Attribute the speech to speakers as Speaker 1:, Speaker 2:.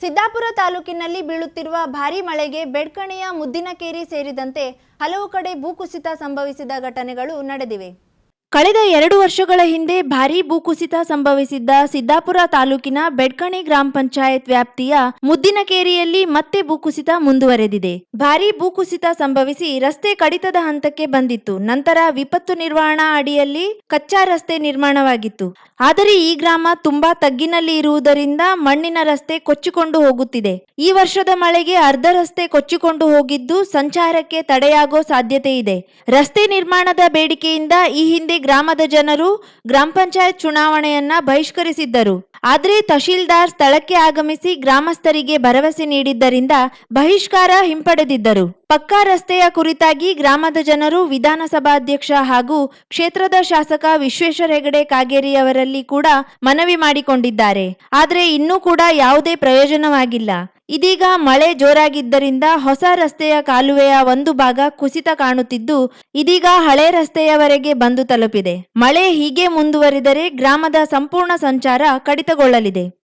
Speaker 1: ಸಿದ್ದಾಪುರ ತಾಲೂಕಿನಲ್ಲಿ ಬೀಳುತ್ತಿರುವ ಭಾರೀ ಮಳೆಗೆ ಬೆಡ್ಕಣೆಯ ಮುದ್ದಿನಕೇರಿ ಸೇರಿದಂತೆ ಹಲವು ಕಡೆ ಭೂಕುಸಿತ ಸಂಭವಿಸಿದ ಘಟನೆಗಳು ನಡೆದಿವೆ. ಕಳೆದ ಎರಡು ವರ್ಷಗಳ ಹಿಂದೆ ಭಾರೀ ಭೂಕುಸಿತ ಸಂಭವಿಸಿದ್ದ ಸಿದ್ದಾಪುರ ತಾಲೂಕಿನ ಬೆಡ್ಕಣಿ ಗ್ರಾಮ ಪಂಚಾಯತ್ ವ್ಯಾಪ್ತಿಯ ಮುದ್ದಿನಕೇರಿಯಲ್ಲಿ ಮತ್ತೆ ಭೂಕುಸಿತ ಮುಂದುವರೆದಿದೆ. ಭಾರೀ ಭೂಕುಸಿತ ಸಂಭವಿಸಿ ರಸ್ತೆ ಕಡಿತದ ಹಂತಕ್ಕೆ ಬಂದಿತ್ತು. ನಂತರ ವಿಪತ್ತು ನಿರ್ವಹಣಾ ಅಡಿಯಲ್ಲಿ ಕಚ್ಚಾ ರಸ್ತೆ ನಿರ್ಮಾಣವಾಗಿತ್ತು. ಆದರೆ ಈ ಗ್ರಾಮ ತುಂಬಾ ತಗ್ಗಿನಲ್ಲಿ ಇರುವುದರಿಂದ ಮಣ್ಣಿನ ರಸ್ತೆ ಕೊಚ್ಚಿಕೊಂಡು ಹೋಗುತ್ತಿದೆ. ಈ ವರ್ಷದ ಮಳೆಗೆ ಅರ್ಧ ರಸ್ತೆ ಕೊಚ್ಚಿಕೊಂಡು ಹೋಗಿದ್ದು ಸಂಚಾರಕ್ಕೆ ತಡೆಯಾಗೋ ಸಾಧ್ಯತೆ ಇದೆ ರಸ್ತೆ ನಿರ್ಮಾಣದ ಬೇಡಿಕೆಯಿಂದ ಈ ಹಿಂದೆ ಗ್ರಾಮದ ಜನರು ಗ್ರಾಮ ಪಂಚಾಯತ್ ಚುನಾವಣೆಯನ್ನ ಬಹಿಷ್ಕರಿಸಿದ್ದರು. ಆದರೆ ತಹಶೀಲ್ದಾರ್ ಸ್ಥಳಕ್ಕೆ ಆಗಮಿಸಿ ಗ್ರಾಮಸ್ಥರಿಗೆ ಭರವಸೆ ನೀಡಿದ್ದರಿಂದ ಬಹಿಷ್ಕಾರ ಹಿಂಪಡೆದಿದ್ದರು. ಪಕ್ಕಾ ರಸ್ತೆಯ ಕುರಿತಾಗಿ ಗ್ರಾಮದ ಜನರು ವಿಧಾನಸಭಾಧ್ಯಕ್ಷ ಹಾಗೂ ಕ್ಷೇತ್ರದ ಶಾಸಕ ವಿಶ್ವೇಶ್ವರ ಹೆಗಡೆ ಕಾಗೇರಿಯವರಲ್ಲಿ ಕೂಡ ಮನವಿ ಮಾಡಿಕೊಂಡಿದ್ದಾರೆ. ಆದರೆ ಇನ್ನೂ ಕೂಡ ಯಾವುದೇ ಪ್ರಯೋಜನವಾಗಿಲ್ಲ. ಇದೀಗ ಮಳೆ ಜೋರಾಗಿದ್ದರಿಂದ ಹೊಸ ರಸ್ತೆಯ ಕಾಲುವೆಯ ಒಂದು ಭಾಗ ಕುಸಿತ ಕಾಣುತ್ತಿದ್ದು, ಇದೀಗ ಹಳೆ ರಸ್ತೆಯವರೆಗೆ ಬಂದು ತಲುಪಿದೆ. ಮಳೆ ಹೀಗೆ ಮುಂದುವರಿದರೆ ಗ್ರಾಮದ ಸಂಪೂರ್ಣ ಸಂಚಾರ ಕಡಿತಗೊಳ್ಳಲಿದೆ.